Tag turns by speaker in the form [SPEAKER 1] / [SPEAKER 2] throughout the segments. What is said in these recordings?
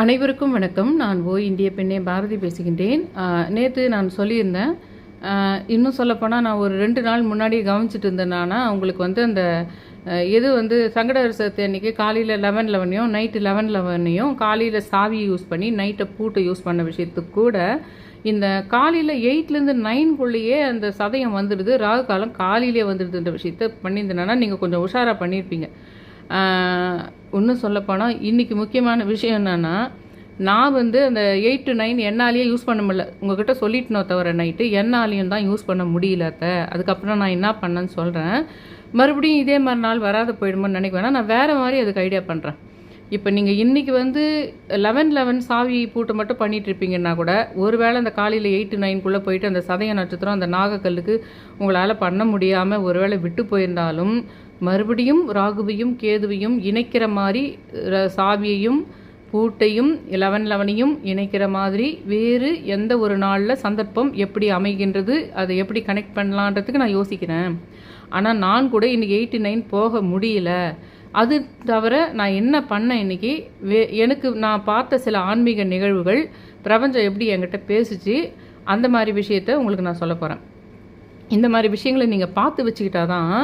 [SPEAKER 1] அனைவருக்கும் வணக்கம். நான் ஓ இந்திய பெண்ணே பாரதி பேசுகின்றேன். நேற்று நான் சொல்லியிருந்தேன். இன்னும் சொல்லப்போனால் நான் ஒரு ரெண்டு நாள் முன்னாடி கவனிச்சிட்டு இருந்தேன்னா உங்களுக்கு வந்து அந்த எது வந்து சங்கட சதுர்த்தி அன்றைக்கி காலையில் லெவன் லெவனையும் நைட்டு லெவன் லெவனையும் காலையில் சாவி யூஸ் பண்ணி நைட்டை பூட்டை யூஸ் பண்ண விஷயத்துக்கு கூட இந்த காலையில் எயிட்லேருந்து நைன்குள்ளேயே அந்த சதயம் வந்துடுது. ராகு காலம் காலையிலே வந்துடுதுன்ற விஷயத்த பண்ணியிருந்தேன்னா நீங்கள் கொஞ்சம் உஷாராக பண்ணியிருப்பீங்க. இன்னும் சொல்லப்போனால் இன்றைக்கி முக்கியமான விஷயம் என்னென்னா நான் வந்து அந்த எயிட் டு நைன் என்னாலேயே யூஸ் பண்ண முடியல. உங்ககிட்ட சொல்லிட்டனோ தவிர நைட்டு என்னாலையும் தான் யூஸ் பண்ண முடியல அத்தை. அதுக்கப்புறம் நான் என்ன பண்ணேன்னு சொல்கிறேன் மறுபடியும் இதே மாதிரி நாள் வராத போயிடுமோன்னு நினைக்க வேணாம். நான் வேறு மாதிரி அதுக்கு ஐடியா பண்ணுறேன் இப்போ நீங்கள் இன்றைக்கி வந்து லெவன் லெவன் சாவி பூட்டு மட்டும் பண்ணிட்டு இருப்பீங்கன்னா கூட ஒருவேளை அந்த காலையில் எயிட் நைன்குள்ளே போயிட்டு அந்த சதய நட்சத்திரம் அந்த நாகக்கல்லுக்கு உங்களால் பண்ண முடியாமல் ஒருவேளை விட்டு போயிருந்தாலும் மறுபடியும் ராகுவையும் கேதுவையும் இணைக்கிற மாதிரி ர- சாவியையும் பூட்டையும் லெவன் லெவனையும் இணைக்கிற மாதிரி வேறு எந்த ஒரு நாளில் சந்தர்ப்பம் எப்படி அமைகின்றது அதை எப்படி கனெக்ட் பண்ணலான்றதுக்கு நான் யோசிக்கிறேன். ஆனால் நான் கூட இன்றைக்கி எயிட்டி நைன் போக முடியல. அது தவிர நான் என்ன பண்ணேன் இன்னைக்கு வே எனக்கு நான் பார்த்த சில ஆன்மீக நிகழ்வுகள் பிரபஞ்சம் எப்படி என்கிட்ட பேசிச்சு அந்த மாதிரி விஷயத்த உங்களுக்கு நான் சொல்ல போகிறேன் இந்த மாதிரி விஷயங்களை நீங்கள் பார்த்து வச்சுக்கிட்டா தான்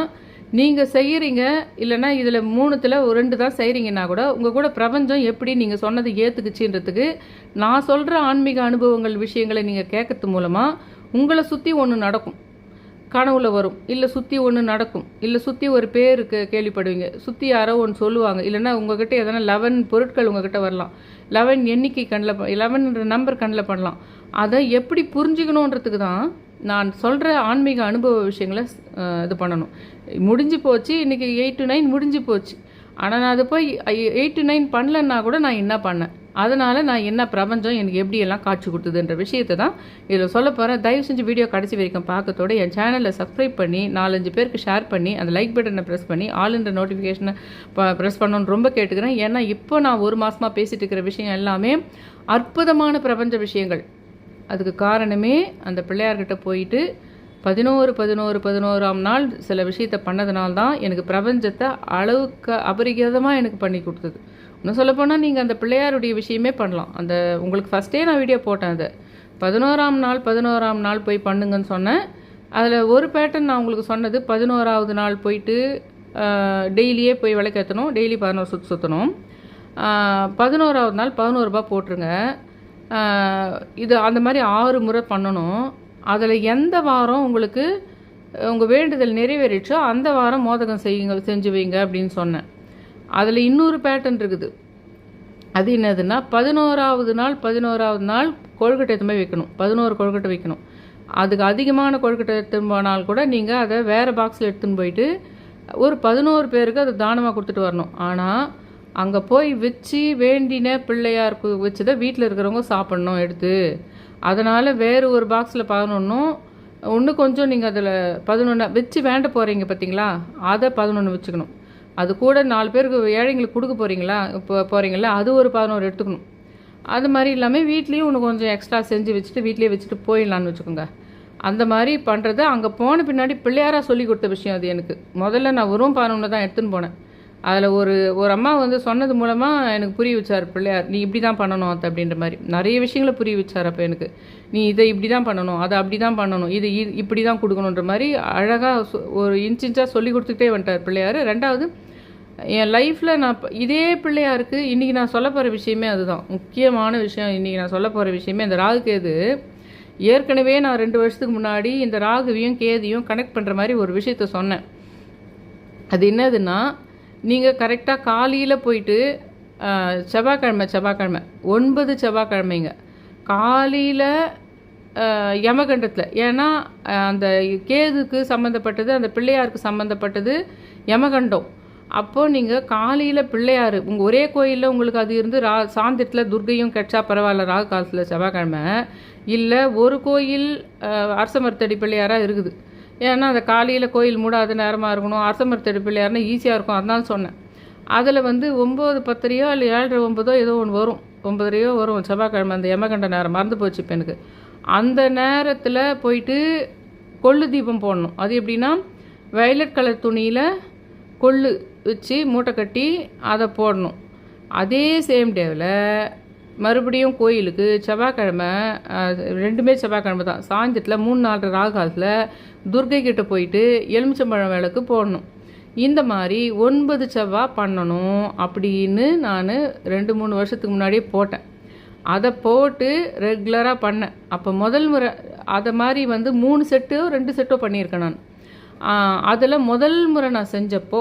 [SPEAKER 1] நீங்கள் செய்கிறீங்க இல்லைன்னா இதில் மூணுத்தில் ஒரு ரெண்டு தான் செய்கிறீங்கன்னா கூட உங்கள் கூட பிரபஞ்சம் எப்படி நீங்கள் சொன்னதை ஏற்றுக்குச்சின்றதுக்கு நான் சொல்கிற ஆன்மீக அனுபவங்கள் விஷயங்களை நீங்கள் கேட்கறது மூலமாக உங்களை சுற்றி ஒன்று நடக்கும். கனவுல வரும். இல்லை சுற்றி ஒன்று நடக்கும். இல்லை சுற்றி ஒரு பேருக்கு கேள்விப்படுவீங்க. சுற்றி யாரோ ஒன்று சொல்லுவாங்க. இல்லைன்னா உங்ககிட்ட எதனா லெவன் பொருட்கள் உங்ககிட்ட வரலாம். லெவன் எண்ணிக்கை கண்ணில் லெவன்ன்ற நம்பர் கண்ணில் பண்ணலாம். அதை எப்படி புரிஞ்சுக்கணுன்றதுக்கு தான் நான் சொல்கிற ஆன்மீக அனுபவ விஷயங்களை இது பண்ணணும். முடிஞ்சு போச்சு இன்றைக்கி எயிட் டு நைன் முடிஞ்சு போச்சு. ஆனால் நான் அதை போய் எயிட் டு நைன் பண்ணலன்னா கூட நான் என்ன பண்ணேன்? அதனால் நான் என்ன பிரபஞ்சம் எனக்கு எப்படியெல்லாம் காட்சி கொடுத்ததுன்ற விஷயத்தை தான் இதில் சொல்ல போகிறேன் தயவு செஞ்சு வீடியோ கடைசி வரைக்கும் பார்க்கத்தோட என் சேனலை சப்ஸ்கிரைப் பண்ணி நாலஞ்சு பேருக்கு ஷேர் பண்ணி அந்த லைக் பட்டனை ப்ரெஸ் பண்ணி ஆளுன்ற நோட்டிஃபிகேஷனை ப்ரெஸ் பண்ணணும்னு ரொம்ப கேட்டுக்கிறேன். ஏன்னா இப்போ நான் ஒரு மாதமாக பேசிகிட்டு இருக்கிற விஷயம் எல்லாமே அற்புதமான பிரபஞ்ச விஷயங்கள். அதுக்கு காரணமே அந்த பிள்ளையார்கிட்ட போயிட்டு பதினோரு பதினோரு பதினோராம் நாள் சில விஷயத்த பண்ணதுனால தான் எனக்கு பிரபஞ்சத்தை அளவுக்கு அபரிகிதமாக எனக்கு பண்ணி கொடுத்தது. இன்னும் சொல்லப்போனால் நீங்கள் அந்த பிள்ளையாருடைய விஷயமே பண்ணலாம். அந்த உங்களுக்கு ஃபஸ்ட்டே நான் வீடியோ போட்டேன் அதை. பதினோராம் நாள் பதினோராம் நாள் போய் பண்ணுங்கன்னு சொன்னேன். அதில் ஒரு பேட்டர்ன் நான் உங்களுக்கு சொன்னது பதினோராவது நாள் போயிட்டு டெய்லியே போய் விளக்கேற்றணும் டெய்லி பதினோரு சுற்று சுற்றணும் பதினோராவது நாள் பதினோருபா போட்டுருங்க. இது அந்த மாதிரி ஆறு முறை பண்ணணும். அதில் எந்த வாரம் உங்களுக்கு உங்கள் வேண்டுதல் நிறைவேறிச்சோ அந்த வாரம் மோதகம் செய்யுங்க செஞ்சு வைங்க அப்படின்னு சொன்னேன். அதில் இன்னொரு பேட்டர்ன் இருக்குது. அது என்னதுன்னா பதினோராவது நாள் பதினோராவது நாள் கொழுக்கட்டை எடுத்து போய் வைக்கணும். பதினோரு கொழுக்கட்டை வைக்கணும். அதுக்கு அதிகமான கொழுக்கட்டை எடுத்துன்னு போனால் கூட நீங்கள் அதை வேறு பாக்ஸில் எடுத்துன்னு போயிட்டு ஒரு பதினோரு பேருக்கு அதை தானமாக கொடுத்துட்டு வரணும். ஆனால் அங்கே போய் வச்சு வேண்டின பிள்ளையாருக்கு வச்சதை வீட்டில் இருக்கிறவங்க சாப்பிட்ணும் எடுத்து. அதனால் வேறு ஒரு பாக்ஸில் பதினொன்றும் இன்னும் கொஞ்சம் நீங்கள் அதில் பதினொன்று வச்சு வேண்ட போகிறீங்க பார்த்தீங்களா அதை பதினொன்று வச்சுக்கணும். அது கூட நாலு பேருக்கு ஏழைங்களுக்கு கொடுக்க போகிறீங்களா இப்போ போகிறீங்களா அது ஒரு பதினோரு எடுத்துக்கணும். அது மாதிரி இல்லாமல் வீட்லேயும் இன்னும் கொஞ்சம் எக்ஸ்ட்ரா செஞ்சு வச்சுட்டு வீட்லேயே வச்சுட்டு போயிடலான்னு வச்சுக்கோங்க. அந்த மாதிரி பண்ணுறது அங்கே போன பின்னாடி பிள்ளையாராக சொல்லி கொடுத்த விஷயம் அது எனக்கு. முதல்ல நான் வெறும் பதினொன்று தான் எடுத்துன்னு போனேன். அதில் ஒரு ஒரு அம்மா வந்து சொன்னது மூலமாக எனக்கு புரிய வச்சார் பிள்ளையார் நீ இப்படி தான் பண்ணணும் அது அப்படின்ற மாதிரி. நிறைய விஷயங்களை புரிய வச்சார் அப்போ எனக்கு. நீ இதை இப்படி தான் பண்ணணும் அதை அப்படி தான் பண்ணணும் இது இப்படி தான் கொடுக்கணுன்ற மாதிரி அழகாக ஒரு இன்ச் இன்ச்சாக சொல்லி கொடுத்துக்கிட்டே வந்துட்டார் பிள்ளையார். ரெண்டாவது என் லைஃப்பில் நான் இதே பிள்ளையாருக்கு இன்றைக்கி நான் சொல்ல போகிற விஷயமே அதுதான். முக்கியமான விஷயம் இன்றைக்கி நான் சொல்ல போகிற விஷயமே இந்த ராகு கேது ஏற்கனவே நான் ரெண்டு வருஷத்துக்கு முன்னாடி இந்த ராகுவையும் கேதியும் கனெக்ட் பண்ணுற மாதிரி ஒரு விஷயத்த சொன்னேன். அது என்னதுன்னா நீங்கள் கரெக்டாக காலையில் போயிட்டு செவ்வாய்க்கிழமை செவ்வாய்க்கிழமை ஒன்பது செவ்வாய்க்கிழமைங்க. காலையில் யமகண்டத்தில் ஏன்னா அந்த கேதுக்கு சம்மந்தப்பட்டது அந்த பிள்ளையாருக்கு சம்மந்தப்பட்டது யமகண்டம். அப்போது நீங்கள் காலையில் பிள்ளையார் உங்கள் ஒரே கோயிலில் உங்களுக்கு அது இருந்து ரா சாந்திரத்தில் துர்கையும் கெச்சா பரவாயில்ல ராகு காலத்தில் செவ்வாய்க்கிழமை. இல்லை ஒரு கோயில் அரசமர்த்தடி பிள்ளையாராக இருக்குது. ஏன்னா அந்த காலையில் கோயில் மூடாத நேரமாக இருக்கணும் அரசமரத்தடி யாருன்னா ஈஸியாக இருக்கும் அதனால சொன்னேன். அதில் வந்து ஒம்பது பத்தரையோ இல்லை ஏழரை ஒம்பதோ ஏதோ ஒன்று வரும். ஒம்பதரையோ வரும் செவ்வாய்க்கிழமை அந்த எமகண்ட நேரம். மறந்து போச்சு இப்போ எனக்கு. அந்த நேரத்தில் போயிட்டு கொள்ளு தீபம் போடணும். அது எப்படின்னா வயலட் கலர் துணியில் கொள்ளு வச்சு மூட்டை கட்டி அதை போடணும். அதே சேம் டேவில் மறுபடியும் கோயிலுக்கு செவ்வாய்க்கிழமை ரெண்டுமே செவ்வாய்க்கிழமை தான். சாயந்தரத்தில் மூணு நாலு ராகாலத்தில் துர்கை கிட்ட போயிட்டு எலுமிச்சம்பழம் விளக்கு போடணும். இந்த மாதிரி ஒன்பது செவ்வாய் பண்ணணும் அப்படின்னு நான் ரெண்டு மூணு வருஷத்துக்கு முன்னாடியே போட்டேன். அதை போட்டு ரெகுலராக பண்ணேன். அப்போ முதல் முறை அதை மாதிரி வந்து மூணு செட்டோ ரெண்டு செட்டோ பண்ணியிருக்கேன் நான். அதில் முதல் முறை நான் செஞ்சப்போ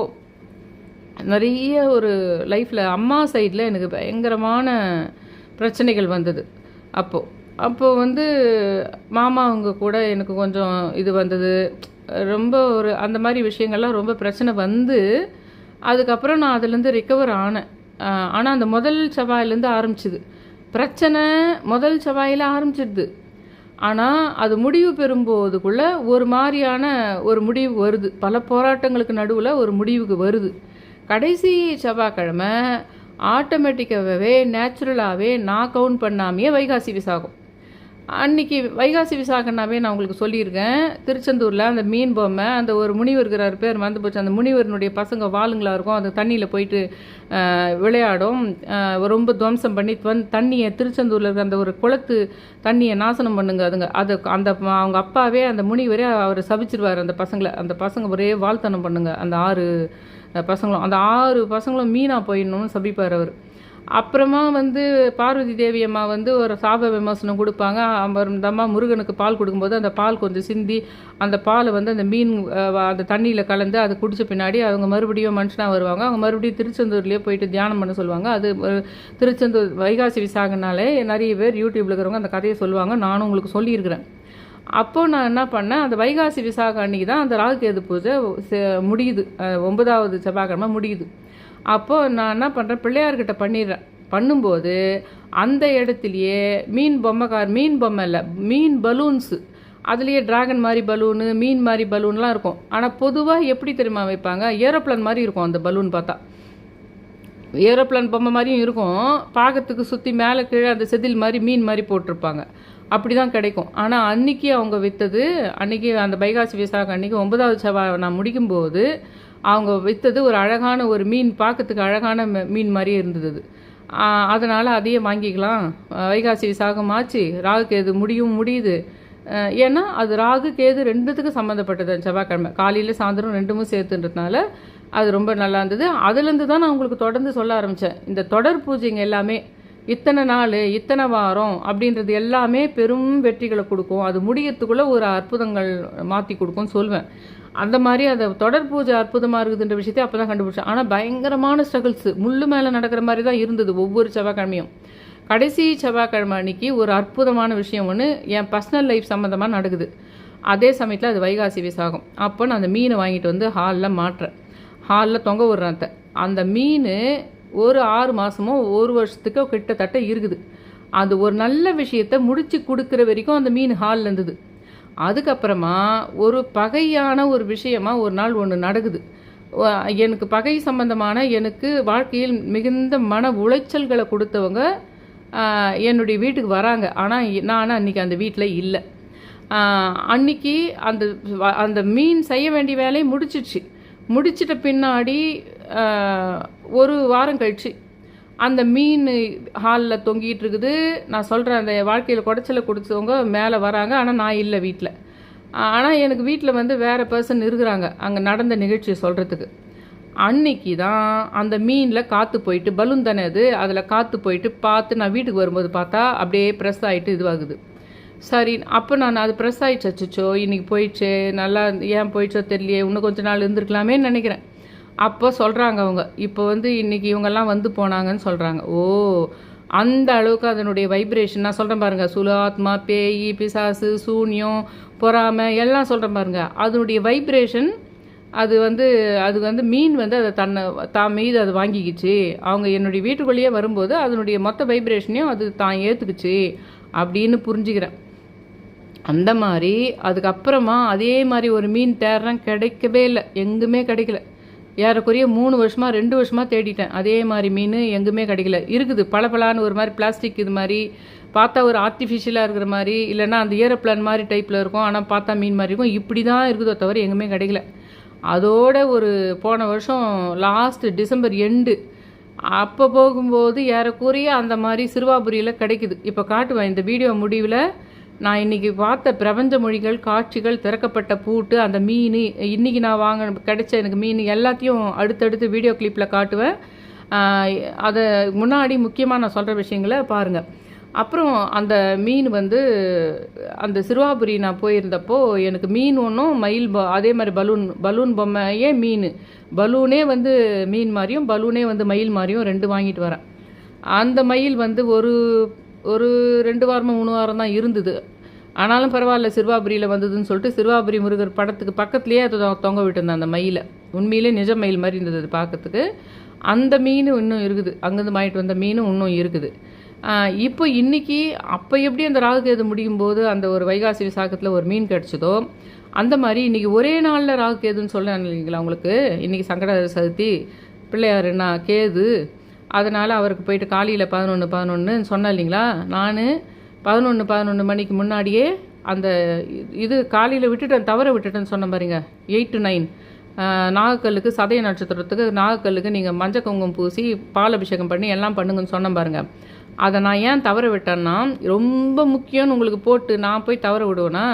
[SPEAKER 1] நிறைய ஒரு லைஃப்பில் அம்மா சைடில் எனக்கு பயங்கரமான பிரச்சனைகள் வந்தது. அப்போது அப்போது வந்து மாமா அவங்க கூட எனக்கு கொஞ்சம் இது வந்தது. ரொம்ப ஒரு அந்த மாதிரி விஷயங்கள்லாம் ரொம்ப பிரச்சனை வந்து அதுக்கப்புறம் நான் அதுலேருந்து ரிக்கவர் ஆனேன். ஆனால் அந்த முதல் செவ்வாயிலேருந்து ஆரம்பிச்சுது. பிரச்சனை முதல் செவ்வாயில் ஆரம்பிச்சிடுது. ஆனால் அது முடிவு பெறும்போதுக்குள்ள ஒரு மாதிரியான ஒரு முடிவு வருது. பல போராட்டங்களுக்கு நடுவில் ஒரு முடிவுக்கு வருது. கடைசி செவ்வாய்க்கிழமை ஆட்டோமேட்டிக்காகவே நேச்சுரலாகவே நான் கவுண்ட் பண்ணாமையே வைகாசி விசாகம். அன்னைக்கு வைகாசி விசாகனாவே நான் உங்களுக்கு சொல்லியிருக்கேன். திருச்செந்தூரில் அந்த மீன் பொம்மை அந்த ஒரு முனிவர் இருக்கிறார் பேர் மறந்து போச்சு. அந்த முனிவரனுடைய பசங்க வாளுங்களா இருக்கும். அந்த தண்ணியில் போயிட்டு விளையாடும். ரொம்ப துவம்சம் பண்ணி துவன் தண்ணியை திருச்செந்தூரில் இருக்கிற அந்த ஒரு குளத்து தண்ணியை நாசனம் பண்ணுங்க அதுங்க. அது அந்த அவங்க அப்பாவே அந்த முனிவரே அவர் சபிச்சிருவார். அந்த பசங்களை அந்த பசங்க ஒரே வாழ்த்தனம் பண்ணுங்க. அந்த ஆறு பசங்களும் அந்த ஆறு பசங்களும் மீனாக போயிடணும்னு சபிப்பார் அவர். அப்புறமா வந்து பார்வதி தேவி அம்மா வந்து ஒரு சாப விமர்சனம் கொடுப்பாங்க. அப்புறம் அம்மா முருகனுக்கு பால் கொடுக்கும்போது அந்த பால் கொஞ்சம் சிந்தி அந்த பாலை வந்து அந்த மீன் அந்த தண்ணியில் கலந்து அதை குடித்த பின்னாடி அவங்க மறுபடியும் மனுஷனாக வருவாங்க. அவங்க மறுபடியும் திருச்செந்தூர்லேயே போயிட்டு தியானம் பண்ண சொல்லுவாங்க. அது திருச்செந்தூர் வைகாசி விசாகனாலே நிறைய பேர் யூடியூப்பில் இருக்கிறவங்க அந்த கதையை சொல்லுவாங்க. நானும் உங்களுக்கு சொல்லியிருக்கிறேன். அப்போது நான் என்ன பண்ணேன்? அந்த வைகாசி விசாக அன்னைக்கு தான் அந்த ராகு கேது பூஜை செ- முடியுது. ஒன்பதாவது செவ்வாய்க்கிழமை முடியுது. அப்போ நான் என்ன பண்ணுறேன் பிள்ளையார்கிட்ட பண்ணிடுறேன். பண்ணும்போது அந்த இடத்துலையே மீன் பொம்மைக்கார் மீன் பொம்மை இல்லை மீன் பலூன்ஸு. அதுலேயே டிராகன் மாதிரி பலூனு மீன் மாதிரி பலூன்லாம் இருக்கும். ஆனால் பொதுவாக எப்படி தெரியுமா வைப்பாங்க? ஏரோப்ளேன் மாதிரி இருக்கும் அந்த பலூன் பார்த்தா. ஏரோப்ளேன் பொம்மை மாதிரியும் இருக்கும். பார்க்கறதுக்கு சுற்றி மேலே கீழே அந்த செதில் மாதிரி மீன் மாதிரி போட்டிருப்பாங்க. அப்படி தான் கிடைக்கும். ஆனால் அன்னைக்கு அவங்க விற்றது அன்னைக்கு அந்த பைகாசி விசாக அன்னைக்கு ஒன்பதாவது செவ்வாய் நான் முடிக்கும்போது அவங்க விற்றது ஒரு அழகான ஒரு மீன் பார்க்கறதுக்கு அழகான மீன் மாதிரியே இருந்தது அது. அதையே வாங்கிக்கலாம். வைகாசி விசாகம் ஆச்சு. ராகு கேது முடியும் முடியுது. ஏன்னா அது ராகு கேது ரெண்டுத்துக்கும் சம்மந்தப்பட்டது செவ்வாய்க்கிழமை. காலையில் சாயந்தரம் ரெண்டுமும் சேர்த்துன்றதுனால அது ரொம்ப நல்லா இருந்தது. அதுலேருந்து தான் நான் உங்களுக்கு தொடர்ந்து சொல்ல ஆரம்பித்தேன் இந்த தொடர் பூஜைங்க எல்லாமே இத்தனை நாள் இத்தனை வாரம் அப்படின்றது எல்லாமே பெரும் வெற்றிகளை கொடுக்கும். அது முடியறதுக்குள்ள ஒரு அற்புதங்கள் மாற்றி கொடுக்கும்னு சொல்வேன். அந்த மாதிரி அந்த தொடர் பூஜை அற்புதமாக இருக்குதுன்ற விஷயத்தை அப்போ தான் கண்டுபிடிச்சேன் ஆனால் பயங்கரமான ஸ்ட்ரகிள்ஸ் முள்ளு மேலே நடக்கிற மாதிரி தான் இருந்தது ஒவ்வொரு செவ்வாய்க்கிழமையும். கடைசி செவ்வாய்க்கிழமை அன்னைக்கு ஒரு அற்புதமான விஷயம் ஒன்று என் பர்சனல் லைஃப் சம்மந்தமாக நடக்குது. அதே சமயத்தில் அது வைகாசி விசாகம். அப்போ நான் அந்த மீனை வாங்கிட்டு வந்து ஹாலில் மாட்டுறேன். ஹாலில் தொங்க விடுறேன் அத்தை. அந்த மீன் ஒரு ஆறு மாதமோ ஒரு வருஷத்துக்கோ கிட்டத்தட்ட இருக்குது. அது ஒரு நல்ல விஷயத்தை முடித்து கொடுக்குற வரைக்கும் அந்த மீன் ஹாலில் இருந்தது. அதுக்கப்புறமா ஒரு பகையான ஒரு விஷயமா ஒரு நாள் ஒன்று நடக்குது. எனக்கு பகை சம்பந்தமான எனக்கு வாழ்க்கையில் மிகுந்த மன உளைச்சல்களை கொடுத்தவங்க என்னுடைய வீட்டுக்கு வராங்க. ஆனால் நான் அன்னைக்கு அந்த வீட்டில் இல்லை. அன்னைக்கு அந்த அந்த மீன் செய்ய வேண்டிய வேலையை முடிச்சிடுச்சு முடிச்சிட்ட பின்னாடி ஒரு வாரம் கழிச்சு அந்த மீன் ஹாலில் தொங்கிட்டு இருக்குது. நான் சொல்கிறேன் அந்த வாழ்க்கையில் குடைச்சலை குடிச்சவங்க மேலே வராங்க. ஆனால் நான் இல்லை வீட்டில் ஆனால் எனக்கு வீட்டில் வந்து வேறு பர்சன் இருக்கிறாங்க. அங்கே நடந்த நிகழ்ச்சியை சொல்கிறதுக்கு அன்னைக்கு தான் அந்த மீனில் காற்று போயிட்டு பலூன் தானே அது? அதில் காற்று போயிட்டு பார்த்து நான் வீட்டுக்கு வரும்போது பார்த்தா அப்படியே ப்ரெஸ் ஆகிட்டு இதுவாகுது. சரி அப்போ நான் அது ப்ரெஸ் ஆயிடுச்சு. அச்சச்சோ இன்றைக்கி போயிடுச்சு. நல்லா ஏன் போயிடுச்சோ தெரியலையே. இன்னும் கொஞ்ச நாள் இருந்திருக்கலாமே நினைக்கிறேன். அப்போ சொல்கிறாங்க அவங்க. இப்போ வந்து இன்றைக்கி இவங்கெல்லாம் வந்து போனாங்கன்னு சொல்கிறாங்க ஓ அந்த அளவுக்கு அதனுடைய வைப்ரேஷன் நான் சொல்கிறேன் பாருங்க சுலாத்மா பேய் பிசாசு சூன்யம் பொறாமை எல்லாம் சொல்கிறேன் பாருங்க. அதனுடைய வைப்ரேஷன் அது வந்து அது வந்து மீன் வந்து அதை தன்னை தான் மீது அது வாங்கிக்கிச்சு. அவங்க என்னுடைய வீட்டுக்குள்ளேயே வரும்போது அதனுடைய மொத்த வைப்ரேஷனையும் அது தான் ஏற்றுக்குச்சு அப்படின்னு புரிஞ்சுக்கிறேன். அந்த மாதிரி அதுக்கப்புறமா அதே மாதிரி ஒரு மீன் தேடுறேன் கிடைக்கவே இல்லை. எங்குமே கிடைக்கல. ஏறக்குறைய மூணு வருஷமாக ரெண்டு வருஷமாக தேடிட்டேன். அதே மாதிரி மீன் எங்குமே கிடைக்கல. இருக்குது பளபளான்னு ஒரு மாதிரி பிளாஸ்டிக் இது மாதிரி பார்த்தா ஒரு ஆர்டிஃபிஷியலாக இருக்கிற மாதிரி இல்லைன்னா அந்த ஏரோப்ளான் மாதிரி டைப்பில் இருக்கும் ஆனால் பார்த்தா மீன் மாதிரி இருக்கும். இப்படி தான் இருக்குதோ தவிர எங்குமே கிடைக்கல. அதோட ஒரு போன வருஷம் லாஸ்ட் டிசம்பர் எண்டு அப்போ போகும்போது ஏறக்குறைய அந்த மாதிரி சிறுவாபுரியில் கிடைக்குது. இப்போ காட்டுவேன் இந்த வீடியோ முடிவில் நான் இன்றைக்கி பார்த்த பிரபஞ்ச மொழிகள் காட்சிகள் திறக்கப்பட்ட பூட்டு அந்த மீன் இன்றைக்கி நான் வாங்க கிடைச்ச எனக்கு மீன் எல்லாத்தையும் அடுத்தடுத்து வீடியோ கிளிப்பில் காட்டுவேன். அதை முன்னாடி முக்கியமாக நான் சொல்கிற விஷயங்களை பாருங்கள் அப்புறம் அந்த மீன் வந்து அந்த சிறுவாபுரி நான் போயிருந்தப்போ எனக்கு மீன் ஒன்றும் மயில் ப அதே மாதிரி பலூன் பலூன் பொம்மையே மீன். பலூனே வந்து மீன் மாதிரியும் பலூனே வந்து மயில் மாதிரியும் ரெண்டு வாங்கிட்டு வரேன். அந்த மயில் வந்து ஒரு ஒரு ரெண்டு வாரமோ மூணு வாரம் தான் இருந்தது. ஆனாலும் பரவாயில்ல சிறுவாபுரியில் வந்ததுன்னு சொல்லிட்டு சிறுவாபுரி முருகர் படத்துக்கு பக்கத்துலேயே அதை தொங்க விட்டுருந்தேன் அந்த மயில. உண்மையிலே நிஜ மயில் மாதிரி இருந்தது அது பார்க்கறதுக்கு. அந்த மீன் இன்னும் இருக்குது. அங்கேருந்து வாங்கிட்டு வந்த மீனும் இன்னும் இருக்குது. இப்போ இன்னைக்கு அப்போ எப்படி அந்த ராகுகேது முடியும் போது அந்த ஒரு வைகாசி விசாகத்தில் ஒரு மீன் கிடச்சதோ அந்த மாதிரி இன்றைக்கி ஒரே நாளில் ராகுகேதுன்னு சொல்ல இல்லைங்களா உங்களுக்கு? இன்றைக்கி சங்கட சதுர்த்தி பிள்ளையார் என்ன கேது அதனால் அவருக்கு போயிட்டு காலையில் பதினொன்று பதினொன்று சொன்னேன் இல்லைங்களா? நான் பதினொன்று பதினொன்று மணிக்கு முன்னாடியே அந்த இது காலையில் விட்டுட்டேன் தவற விட்டுட்டேன்னு சொன்ன பாருங்க. எயிட் டு நைன் நாகக்கல்லுக்கு சதய நட்சத்திரத்துக்கு நாகக்கல்லுக்கு நீங்கள் மஞ்சள் குங்குமம் பூசி பால் அபிஷேகம் பண்ணி எல்லாம் பண்ணுங்கன்னு சொன்னேன் பாருங்க. அதை நான் ஏன் தவற விட்டேன்னா ரொம்ப முக்கியம்னு உங்களுக்கு போட்டு நான் போய் தவற விடுவேன்னா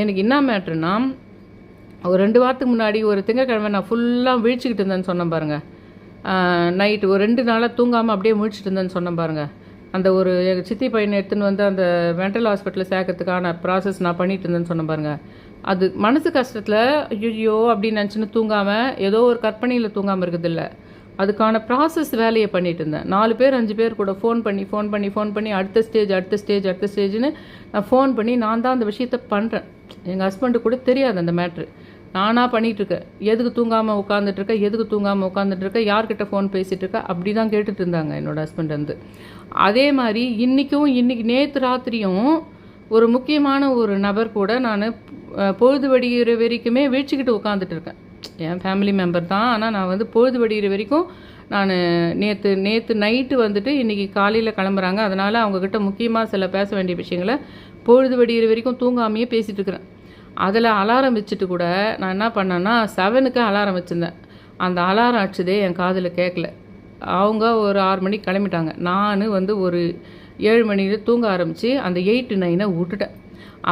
[SPEAKER 1] எனக்கு என்ன மேட்ருன்னா ஒரு ரெண்டு வாரத்துக்கு முன்னாடி ஒரு திங்கக்கிழமை நான் ஃபுல்லாக விழிச்சுக்கிட்டு இருந்தேன்னு சொன்னேன் பாருங்கள் நைட்டு ஒரு ரெண்டு நாளாக தூங்காமல் அப்படியே முழிச்சிட்டு இருந்தேன்னு சொன்னேன் பாருங்கள் அந்த ஒரு எங்கள் சித்தி பையனை எடுத்துன்னு வந்து அந்த மென்டல் ஹாஸ்பிட்டலில் சேர்க்கறதுக்கான ப்ராசஸ் நான் பண்ணிட்டு இருந்தேன்னு சொன்னேன் பாருங்கள் அது மனசு கஷ்டத்தில் ஐயோ அப்படின்னு நினச்சின்னு தூங்காமல் ஏதோ ஒரு கற்பனையில் தூங்காமல் இருக்குதில்ல. அதுக்கான ப்ராசஸ் வேலையை பண்ணிட்டு இருந்தேன். நாலு பேர் அஞ்சு பேர் கூட ஃபோன் பண்ணி ஃபோன் பண்ணி ஃபோன் பண்ணி அடுத்த ஸ்டேஜ் அடுத்த ஸ்டேஜ் அடுத்த ஸ்டேஜ்னு நான் ஃபோன் பண்ணி நான் தான் அந்த விஷயத்த பண்ணுறேன் எங்கள் ஹஸ்பண்டு கூட தெரியாது அந்த மேட்ரு நானாக பண்ணிகிட்ருக்கேன் எதுக்கு தூங்காமல் உட்காந்துட்டு எதுக்கு தூங்காமல் உட்காந்துட்டு யார்கிட்ட ஃபோன் பேசிட்டு இருக்க அப்படி தான் கேட்டுட்டு இருந்தாங்க என்னோட ஹஸ்பண்ட் வந்து. அதே மாதிரி இன்றைக்கும் இன்னைக்கு நேற்று ராத்திரியும் ஒரு முக்கியமான ஒரு நபர் கூட நான் பொழுது வடிகிற வரைக்குமே வீழ்ச்சிக்கிட்டு உட்காந்துட்டு இருக்கேன் என் ஃபேமிலி மெம்பர் தான். ஆனால் நான் வந்து பொழுது வடிகிற வரைக்கும் நான் நேற்று நேற்று நைட்டு வந்துட்டு இன்றைக்கி காலையில் கிளம்புறாங்க. அதனால் அவங்கக்கிட்ட முக்கியமாக சில பேச வேண்டிய விஷயங்களை பொழுது வடிகிற வரைக்கும் தூங்காமையே பேசிகிட்டு இருக்கிறேன் அதில் அலாரம் வச்சுட்டு கூட நான் என்ன பண்ணேன்னா செவனுக்கு அலாரம் வச்சுருந்தேன். அந்த அலாரம் அடிச்சதே என் காதில் கேட்கல அவங்க ஒரு ஆறு மணிக்கு கிளம்பிட்டாங்க. நான் வந்து ஒரு ஏழு மணியில் தூங்க ஆரம்பித்து அந்த எயிட்டு நைனை விட்டுட்டேன்.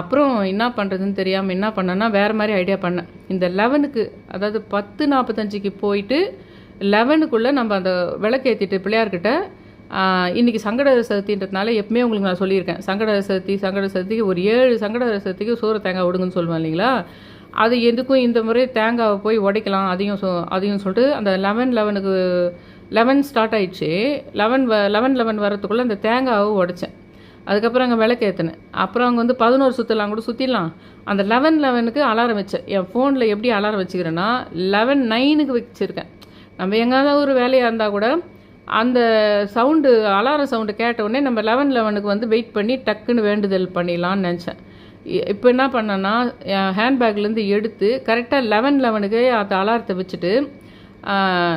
[SPEAKER 1] அப்புறம் என்ன பண்ணுறதுன்னு தெரியாமல் என்ன பண்ணேன்னா வேறு மாதிரி ஐடியா பண்ணேன். இந்த லெவனுக்கு அதாவது பத்து நாற்பத்தஞ்சுக்கு போயிட்டு லெவனுக்குள்ளே நம்ம அந்த விளக்கேற்றிட்டு பிள்ளையார்கிட்ட இன்றைக்கி சங்கட சதுர்த்தின்றதுனால எப்பவுமே உங்களுக்கு நான் சொல்லியிருக்கேன். சங்கட சதுர்த்தி சங்கட சதுர்த்திக்கு ஒரு ஏழு சங்கட சதுர்த்திக்கு சோறு தேங்காய் விடுங்கன்னு சொல்லுவேன் இல்லைங்களா? அது எதுக்கும் இந்த முறை தேங்காவை போய் உடைக்கலாம் அதையும் சொ அதையும் சொல்லிட்டு அந்த லெவன் லெவனுக்கு லெவன் ஸ்டார்ட் ஆயிடுச்சு. லெவன் வ லெவன் லெவன் வரத்துக்குள்ளே அந்த தேங்காவை உடைச்சேன். அதுக்கப்புறம் அங்கே விளக்கேற்றினேன் அப்புறம் அங்கே வந்து பதினோரு சுற்றலாம் கூட சுற்றிடலாம் அந்த லெவன் லெவனுக்கு அலாரம் வச்சேன். என் ஃபோனில் எப்படி அலாரம் வச்சுக்கிறேன்னா லெவன் நைனுக்கு வச்சுருக்கேன். நம்ம எங்கேயாவது ஒரு வேலையாக இருந்தால் கூட அந்த சவுண்டு அலாரம் சவுண்டு கேட்டவுடனே நம்ம லெவன் லெவனுக்கு வந்து வெயிட் பண்ணி டக்குன்னு வேண்டுதல் பண்ணிடலான்னு நினச்சேன். இப்போ என்ன பண்ணேன்னா ஹேண்ட்பேக்லேருந்து எடுத்து கரெக்டாக லெவன் லெவனுக்கு அந்த அலாரத்தை வச்சுட்டு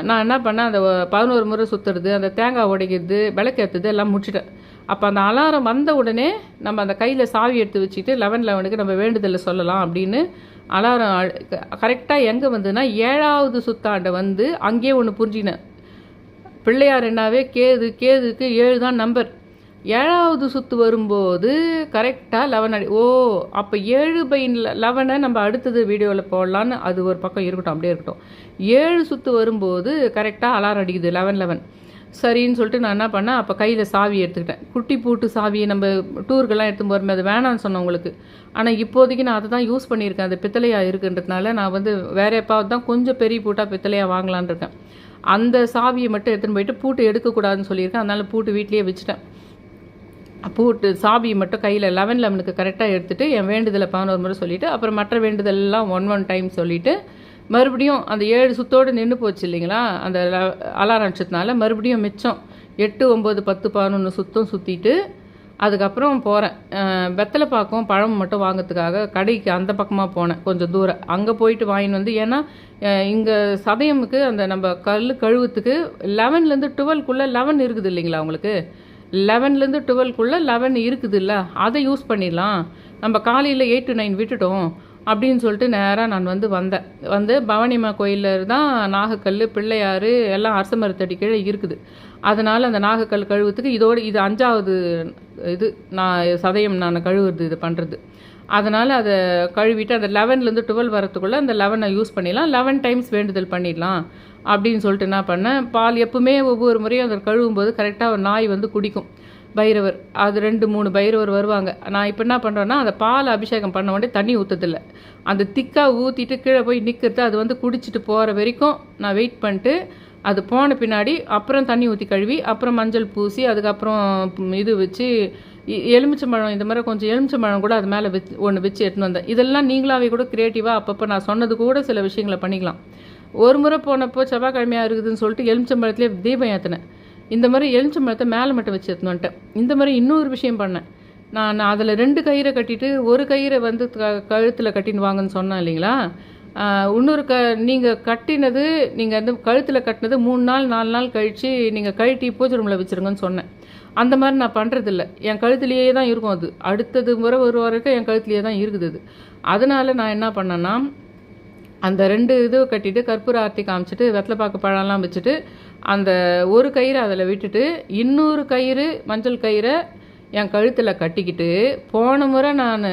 [SPEAKER 1] நான் என்ன பண்ணேன் அந்த பதினோரு முறை சுற்றுறது அந்த தேங்காய் உடைக்கிறது விளக்கேற்றுறது எல்லாம் முடிச்சிட்டேன். அப்போ அந்த அலாரம் வந்த உடனே நம்ம அந்த கையில் சாவி எடுத்து வச்சுட்டு லெவன் லெவனுக்கு நம்ம வேண்டுதலை சொல்லலாம் அப்படின்னு அலாரம் கரெக்டாக எங்கே வந்ததுன்னா ஏழாவது சுத்தாண்டை வந்து அங்கேயே ஒன்று புரிஞ்சினேன் பிள்ளையாருன்னாவே கேது கேதுக்கு ஏழு தான் நம்பர். ஏழாவது சுற்று வரும்போது கரெக்டாக லெவன் அடி ஓ அப்போ ஏழு பை லெவனை நம்ம அடுத்தது வீடியோவில் போடலான்னு அது ஒரு பக்கம் இருக்கட்டும் அப்படியே இருக்கட்டும். ஏழு சுற்று வரும்போது கரெக்டாக அலாரம் அடிக்குது லெவன் லெவன். சரின்னு சொல்லிட்டு நான் என்ன பண்ணேன் அப்போ கையில் சாவி எடுத்துக்கிட்டேன். குட்டி பூட்டு சாவியை நம்ம டூருக்கெல்லாம் எடுத்து போகிறோமே அது வேணாம்னு சொன்னேன் உங்களுக்கு. ஆனால் இப்போதைக்கு நான் அதை தான் யூஸ் பண்ணியிருக்கேன் அது பித்தளையாக இருக்குன்றதுனால நான் வந்து வேற எப்பாவது தான் கொஞ்சம் பெரிய பூட்டாக பித்தளையாக வாங்கலான் இருக்கேன். அந்த சாவியை மட்டும் எடுத்துன்னு போயிட்டு பூட்டு எடுக்கக்கூடாதுன்னு சொல்லியிருக்கேன். அதனால் பூட்டு வீட்லேயே வச்சுட்டேன். பூட்டு சாவி மட்டும் கையில் லெவன் லெவனுக்கு கரெக்டாக எடுத்துகிட்டு என் வேண்டுதலை பதினோரு முறை சொல்லிவிட்டு அப்புறம் மற்ற வேண்டுதல்லாம் ஒன் ஒன் டைம் சொல்லிவிட்டு மறுபடியும் அந்த ஏழு சுத்தோடு நின்று போச்சு இல்லைங்களா? அந்த அலாரம் அடிச்சதுனால மறுபடியும் மிச்சம் எட்டு ஒம்பது பத்து பதினொன்று சுத்தம் சுற்றிட்டு அதுக்கப்புறம் போகிறேன் வெத்தலை பாக்கம் பழம் மட்டும் வாங்கிறதுக்காக கடைக்கு அந்த பக்கமாக போனேன் கொஞ்சம் தூரம். அங்கே போயிட்டு வாங்கின்னு வந்து ஏன்னா இங்கே சதயமுக்கு அந்த நம்ம கல் கழுவுத்துக்கு லெவன்லேருந்து டுவெல்க்குள்ளே லெவன் இருக்குது இல்லைங்களா உங்களுக்கு? லெவன்லேருந்து டுவெல்க்குள்ளே லெவன் இருக்குதுல்ல? அதை யூஸ் பண்ணிடலாம். நம்ம காலையில் எயிட் டு நைன் விட்டுட்டோம். அப்படின்னு சொல்லிட்டு நேராக நான் வந்து வந்தேன். வந்து பவனிமா கோயிலில் தான் நாகக்கல் பிள்ளையார் எல்லாம் அரச மரத்தடி கீழே இருக்குது. அதனால் அந்த நாகக்கல் கழுவுறதுக்கு இதோடு இது அஞ்சாவது இது நான் சதயம் நான் கழுவுறது இது பண்ணுறது அதனால் அதை கழுவிட்டு அந்த லெவன்லேருந்து டுவெல் வரத்துக்குள்ளே அந்த லெவனை யூஸ் பண்ணிடலாம். லெவன் டைம்ஸ் வேண்டுதல் பண்ணிடலாம் அப்படின்னு சொல்லிட்டு என்ன பண்ணேன். பால் எப்பவுமே ஒவ்வொரு முறையும் அதை கழுவும் போது கரெக்டாக ஒரு நாய் வந்து குடிக்கும். பைரவர். அது ரெண்டு மூணு பைரவர் வருவாங்க. நான் இப்போ என்ன பண்ணுறேன்னா அந்த பால் அபிஷேகம் பண்ண உடனே தண்ணி ஊற்றதில்ல அந்த திக்காக ஊற்றிட்டு கீழே போய் நிற்கிறது அது வந்து குடிச்சிட்டு போகிற வரைக்கும் நான் வெயிட் பண்ணிட்டு அது போன பின்னாடி அப்புறம் தண்ணி ஊற்றி கழுவி அப்புறம் மஞ்சள் பூசி அதுக்கப்புறம் இது வச்சு எலுமிச்சம்பழம் இந்த மாதிரி கொஞ்சம் எலுமிச்சம்பழம் கூட அது மேலே வச்சு ஒன்று வச்சு எடுத்துன்னு வந்தேன். இதெல்லாம் நீங்களாவே கூட க்ரியேட்டிவாக அப்பப்போ நான் சொன்னது கூட சில விஷயங்களை பண்ணிக்கலாம். ஒரு முறை போனப்போ செவ்வாய்க்கிழமையாக இருக்குதுன்னு சொல்லிட்டு எலுமிச்சம்பழத்துலேயே தீபம் ஏற்றினேன் இந்த மாதிரி எலுமிச்சம்பழத்தை மேலே மட்டும் வச்சு எடுத்துன்னு வந்துட்டேன். இந்த மாதிரி இன்னொரு விஷயம் பண்ணேன். நான் அதில் ரெண்டு கயிறை கட்டிட்டு ஒரு கயிறை வந்து க கழுத்தில் கட்டின்னு வாங்கன்னு சொன்னேன் இல்லைங்களா? இன்னொரு க நீங்கள் கட்டினது நீங்கள் வந்து கழுத்தில் கட்டினது மூணு நாள் நாலு நாள் கழித்து நீங்கள் கழட்டி பூஜை ரூமில் வச்சுருங்கன்னு சொன்னேன். அந்த மாதிரி நான் பண்ணுறதில்ல என் கழுத்துலேயே தான் இருக்கும் அது. அடுத்தது முறை ஒரு வரைக்கும் என் கழுத்துலேயே தான் இருக்குது அது. அதனால் நான் என்ன பண்ணேன்னா அந்த ரெண்டு இது கட்டிட்டு கற்பூர ஆர்த்தி காமிச்சிட்டு வெத்தலைப்பாக்கு பழம்லாம் வச்சுட்டு அந்த ஒரு கயிறை அதில் விட்டுட்டு இன்னொரு கயிறு மஞ்சள் கயிறை என் கழுத்தில் கட்டிக்கிட்டு போன முறை நான்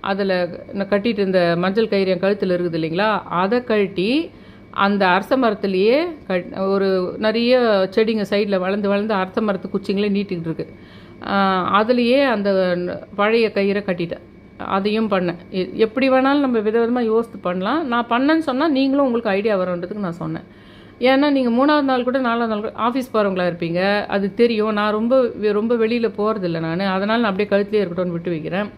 [SPEAKER 1] அதில் கட்டிகிட்டு கட்டிட்டு இருந்த மஞ்சள் கயிறு என் கழுத்தில் இருக்குது இல்லைங்களா? அதை கழட்டி அந்த அரச மரத்துலேயே கட் ஒரு நிறைய செடிங்க சைடில் வளர்ந்து வளர்ந்து அரச மரத்து குச்சிங்களே நீட்டிக்கிட்டு இருக்கு. அதுலேயே அந்த பழைய கயிறை கட்டிட்டேன். அதையும் பண்ணேன். எ- எப்படி வேணாலும் நம்ம விதவிதமாக யோசித்து பண்ணலாம். நான் பண்ணேன்னு சொன்னால் நீங்களும் உங்களுக்கு ஐடியா வரும்ன்றதுக்கு நான் சொன்னேன். ஏன்னா நீங்கள் மூணாவது நாள் கூட நாலாவது நாள் கூட ஆஃபீஸ் போகிறவங்களா இருப்பீங்க. அது தெரியும். நான் ரொம்ப வெ- ரொம்ப வெளியில் போகிறதில்ல நான். அதனால் நான் அப்படியே கழுத்துலேயே இருக்கட்டும்னு விட்டு வைக்கிறேன்.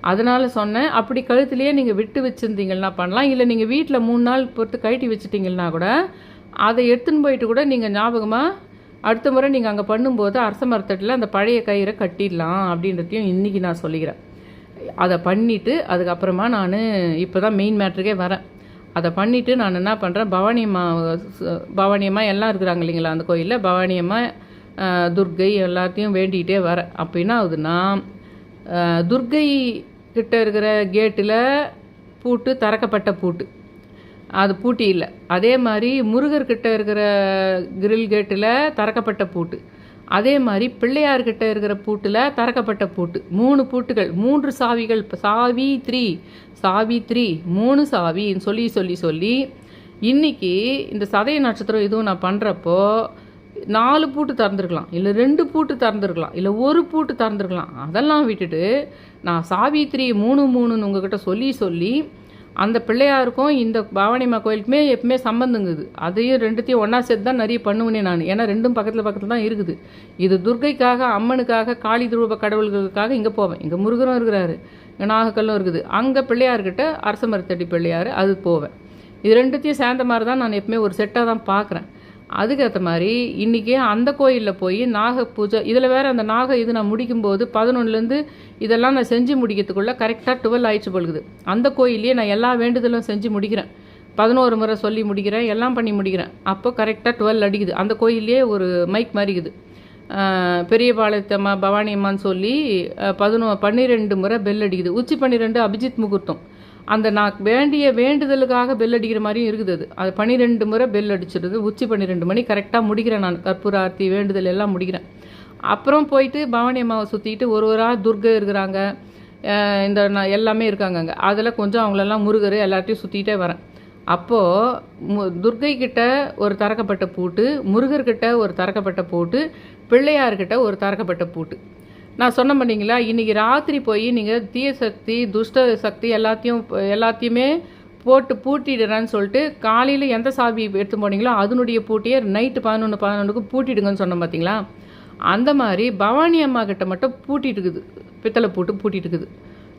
[SPEAKER 1] அதனால் சொன்னேன். அப்படி கழுத்துலேயே நீங்கள் விட்டு வச்சுருந்தீங்கன்னா பண்ணலாம். இல்லை நீங்கள் வீட்டில் மூணு நாள் பொறுத்து கழட்டி வச்சுட்டீங்கன்னா கூட அதை எடுத்துன்னு போயிட்டு கூட நீங்கள் ஞாபகமாக அடுத்த முறை நீங்கள் அங்கே பண்ணும்போது அரச மரத்தட்டில் அந்த பழைய கயிறை கட்டிடலாம் அப்படின்றதையும் இன்றைக்கி நான் சொல்லிக்கிறேன். அதை பண்ணிவிட்டு அதுக்கப்புறமா நான் இப்போ தான் மெயின் மேட்ருக்கே வரேன். அதை பண்ணிவிட்டு நான் என்ன பண்ணுறேன் பவானியம்மா பவானி பவானியம்மா எல்லாம் இருக்கிறாங்க இல்லைங்களா அந்த கோயிலில்? பவானியம்மா அம்மா துர்க்கை எல்லாத்தையும் வேண்டிகிட்டே வரேன் அப்போ என்ன ஆகுதுன்னா துர்கை துர்க்கை கிட்ட இருக்கிற கேட்டில் பூட்டு திறக்கப்பட்ட பூட்டு. அது பூட்டி இல்லை. அதே மாதிரி முருகர்கிட்ட இருக்கிற கிரில் கேட்டில் திறக்கப்பட்ட பூட்டு. அதே மாதிரி பிள்ளையார்கிட்ட இருக்கிற பூட்டில் திறக்கப்பட்ட பூட்டு. மூணு பூட்டுகள் மூன்று சாவிகள் சாவி த்ரீ. சாவித்ரி மூணு சாவின்னு சொல்லி சொல்லி சொல்லி இன்னைக்கு இந்த சதய நட்சத்திரம் இதுவும் நான் பண்ணுறப்போ நாலு பூட்டு திறந்துருக்கலாம் இல்லை ரெண்டு பூட்டு திறந்துருக்கலாம் இல்லை ஒரு பூட்டு திறந்துருக்கலாம் அதெல்லாம் விட்டுட்டு நான் சாவித்திரி மூணு மூணுன்னு உங்ககிட்ட சொல்லி சொல்லி அந்த பிள்ளையாருக்கும் இந்த பவானிமா கோயிலுக்குமே எப்பவுமே சம்பந்தங்குது அதையும் ரெண்டுத்தையும் ஒன்றா சேர்த்து தான் நிறைய பண்ணுவேனே நான். ஏன்னா ரெண்டும் பக்கத்தில் பக்கத்தில் தான் இருக்குது. இது துர்க்கைக்காக அம்மனுக்காக காளி துருவ கடவுள்களுக்காக இங்கே போவேன். இங்கே முருகரும் இருக்கிறாரு. நாகக்கல்லும் இருக்குது. அங்கே பிள்ளையார்கிட்ட அரச மரத்தடி பிள்ளையார் அது போவேன். இது ரெண்டுத்தையும் சேர்ந்த மாதிரி தான் நான் எப்பவுமே ஒரு செட்டாக தான் பார்க்குறேன் அதுக்கேற்ற மாதிரி இன்றைக்கி அந்த கோயிலில் போய் நாக பூஜை இதில் வேறு அந்த நாக இது நான் முடிக்கும்போது பதினொன்றுலேருந்து இதெல்லாம் நான் செஞ்சு முடிக்கிறதுக்குள்ளே கரெக்டாக டுவெல் ஆயிடுச்சு பொழுது அந்த கோயிலையே நான் எல்லா வேண்டுதலும் செஞ்சு முடிக்கிறேன். பதினோரு முறை சொல்லி முடிக்கிறேன் எல்லாம் பண்ணி முடிக்கிறேன். அப்போ கரெக்டாக டுவெல் அடிக்குது. அந்த கோயிலே ஒரு மைக் மாதிரி இருக்குது பெரிய பாளையத்தம்மா பவானி அம்மான்னு சொல்லி பதினோ பன்னிரெண்டு முறை பெல் அடிக்குது. உச்சி பன்னிரெண்டு அபிஜித் முகூர்த்தம். அந்த நான் வேண்டிய வேண்டுதலுக்காக பெல் அடிக்கிற மாதிரியும் இருக்குது அது. அது பன்னிரெண்டு முறை பெல் அடிச்சிடுது. உச்சி பன்னிரெண்டு மணி கரெக்டாக முடிக்கிறேன் நான். கற்பூர ஆர்த்தி வேண்டுதல் எல்லாம் முடிக்கிறேன். அப்புறம் போயிட்டு பவானி அம்மாவை சுற்றிட்டு ஒரு ஒரு ஆள் துர்கை இருக்கிறாங்க. இந்த நான் எல்லாமே இருக்காங்க அங்கே அதில் கொஞ்சம் அவங்களெல்லாம் முருகர் எல்லாத்தையும் சுற்றிக்கிட்டே வரேன். அப்போது மு துர்கை கிட்ட ஒரு திறக்கப்பட்ட பூட்டு முருகர்கிட்ட ஒரு திறக்கப்பட்ட பூட்டு பிள்ளையார்கிட்ட ஒரு தரக்கப்பட்ட பூட்டு. நான் சொன்ன பண்ணிங்களா இன்றைக்கி ராத்திரி போய் நீங்கள் தீய சக்தி துஷ்ட சக்தி எல்லாத்தையும் எல்லாத்தையுமே போட்டு பூட்டிடுறேன்னு சொல்லிட்டு காலையில் எந்த சாவி எடுத்து போனீங்களோ அதனுடைய பூட்டியே நைட்டு பதினொன்று பதினொன்றுக்கு பூட்டிடுங்கன்னு சொன்னோம் பார்த்தீங்களா அந்த மாதிரி பவானி அம்மா கிட்ட மட்டும் பூட்டிட்டு இருக்குது. பித்தளை பூட்டு பூட்டிட்டு இருக்குது.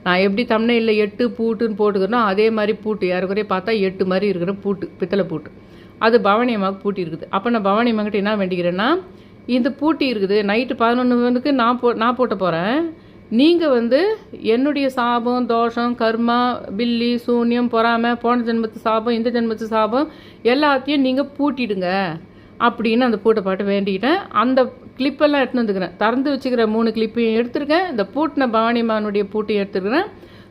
[SPEAKER 1] நான் எப்படி தம்னே இல்லை எட்டு பூட்டுன்னு போட்டுக்கிறனோ அதே மாதிரி பூட்டு. யாருக்குறைய பார்த்தா எட்டு மாதிரி இருக்கிற பூட்டு பித்தளை பூட்டு. அது பவானி அம்மாவுக்கு பூட்டி இருக்குது. அப்போ நான் பவானி அம்மாகிட்ட என்ன வேண்டிக்கிறேன்னா இந்த பூட்டி இருக்குது. நைட்டு பதினொன்று வந்துக்கு நான் போ நான் போட்ட போகிறேன் நீங்கள் வந்து என்னுடைய சாபம் தோஷம் கர்மா பில்லி சூன்யம் பொறாமை போன ஜென்மத்து சாபம் இந்த ஜென்மத்து சாபம் எல்லாத்தையும் நீங்கள் பூட்டிடுங்க. அப்படின்னு அந்த பூட்டை பாட்டு வேண்டிக்கிட்டேன் அந்த கிளிப்பெல்லாம் எடுத்துன்னு வந்துக்கிறேன். திறந்து வச்சுக்கிற மூணு கிளிப்பையும் எடுத்துருக்கேன். இந்த பூட்டின பவானிமானுடைய பூட்டையும் எடுத்துருக்கிறேன்.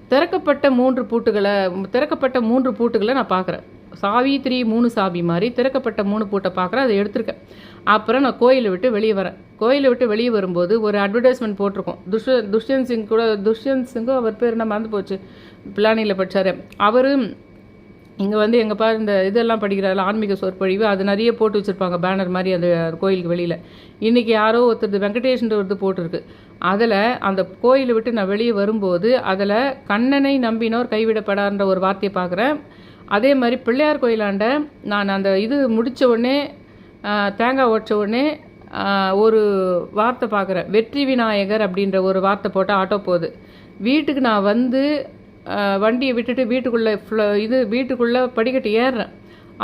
[SPEAKER 1] திறக்கப்பட்ட மூன்று பூட்டுகளை திறக்கப்பட்ட மூன்று பூட்டுகளை நான் பார்க்குறேன். சாவி த்ரீ மூணு சாவி மாதிரி திறக்கப்பட்ட மூணு பூட்டை பார்க்குறேன். அதை எடுத்திருக்கேன். அப்புறம் நான் கோயிலை விட்டு வெளியே வரேன். கோயிலை விட்டு வெளியே வரும்போது ஒரு அட்வர்டைஸ்மெண்ட் போட்டிருக்கோம். துஷ துஷ்யந்த் சிங் கூட துஷ்யந்த் சிங்கும் அவர் பேர் என்ன மறந்து போச்சு. பிளானியில் படித்தார் அவரும் இங்கே வந்து எங்கள் பா இந்த இதெல்லாம் படிக்கிறாரு ஆன்மீக சொற்பொழிவு அது நிறைய போட்டு வச்சுருப்பாங்க பேனர் மாதிரி அந்த கோயிலுக்கு வெளியில். இன்றைக்கி யாரோ ஒருத்தர் வெங்கடேஷன் ஒருத்தர் போட்டிருக்கு. அதில் அந்த கோயிலை விட்டு நான் வெளியே வரும்போது அதில் கண்ணனை நம்பினோர் கைவிடப்படான்ற ஒரு வார்த்தையை பார்க்குறேன். அதே மாதிரி பிள்ளையார் கோயிலாண்ட நான் அந்த இது முடித்த உடனே தேங்காய் உடச்ச உடனே ஒரு வார்த்தை பார்க்குறேன். வெற்றி விநாயகர் அப்படின்ற ஒரு வார்த்தை போட்டால் ஆட்டோ போகுது. வீட்டுக்கு நான் வந்து வண்டியை விட்டுட்டு வீட்டுக்குள்ளே ஃப்ளோ இது வீட்டுக்குள்ளே படிக்கட்டு ஏறுறேன்.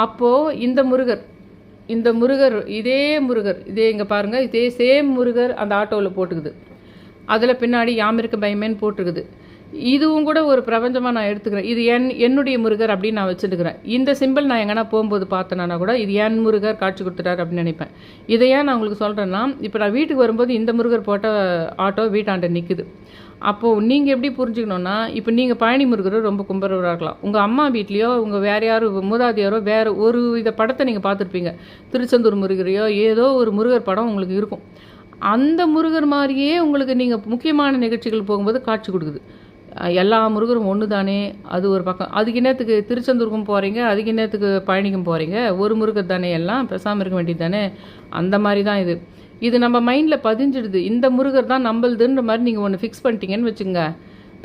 [SPEAKER 1] அப்போது இந்த முருகர் இந்த முருகர் இதே முருகர் இதே இங்கே பாருங்கள் இதே சேம் முருகர் அந்த ஆட்டோவில் போட்டுக்குது. அதில் பின்னாடி யாமிருக்க பயமேன்னு போட்டிருக்குது இதுவும் கூட ஒரு பிரபஞ்சமாக நான் எடுத்துக்கிறேன். இது என் என்னுடைய முருகர் அப்படின்னு நான் வச்சுருக்கிறேன் இந்த சிம்பிள் நான் எங்கன்னா போகும்போது பார்த்தேன்னா கூட இது என் முருகர் காட்சி கொடுத்துட்டார் அப்படின்னு நினைப்பேன். இதை ஏன் நான் உங்களுக்கு சொல்கிறேன்னா இப்போ நான் வீட்டுக்கு வரும்போது இந்த முருகர் போட்ட ஆட்டோ வீட்டாண்ட நிற்குது அப்போது நீங்கள் எப்படி புரிஞ்சுக்கணுன்னா இப்போ நீங்கள் பழனி முருகர் ரொம்ப கும்புறவராக இருக்கலாம். உங்கள் அம்மா வீட்லேயோ உங்கள் வேறு யாரோ மூதாதையாரோ வேறு ஒரு வித படத்தை நீங்கள் பார்த்துருப்பீங்க. திருச்செந்தூர் முருகரையோ ஏதோ ஒரு முருகர் படம் உங்களுக்கு இருக்கும். அந்த முருகர் மாதிரியே உங்களுக்கு நீங்கள் முக்கியமான நிகழ்ச்சிகள் போகும்போது காட்சி கொடுக்குது. எல்லா முருகரும் ஒன்று தானே அது ஒரு பக்கம். அதுக்கு நேரத்துக்கு திருச்செந்தூருக்கும் போகிறீங்க அதுக்கு நேரத்துக்கு பழனிக்கும் போகிறீங்க ஒரு முருகர் தானே எல்லாம்? பெசாமல் இருக்க வேண்டியது தானே? அந்த மாதிரி தான் இது. இது நம்ம மைண்டில் பதிஞ்சிடுது. இந்த முருகர் தான் நம்மளுதுன்ற மாதிரி நீங்கள் ஒன்று ஃபிக்ஸ் பண்ணிட்டீங்கன்னு வச்சுங்க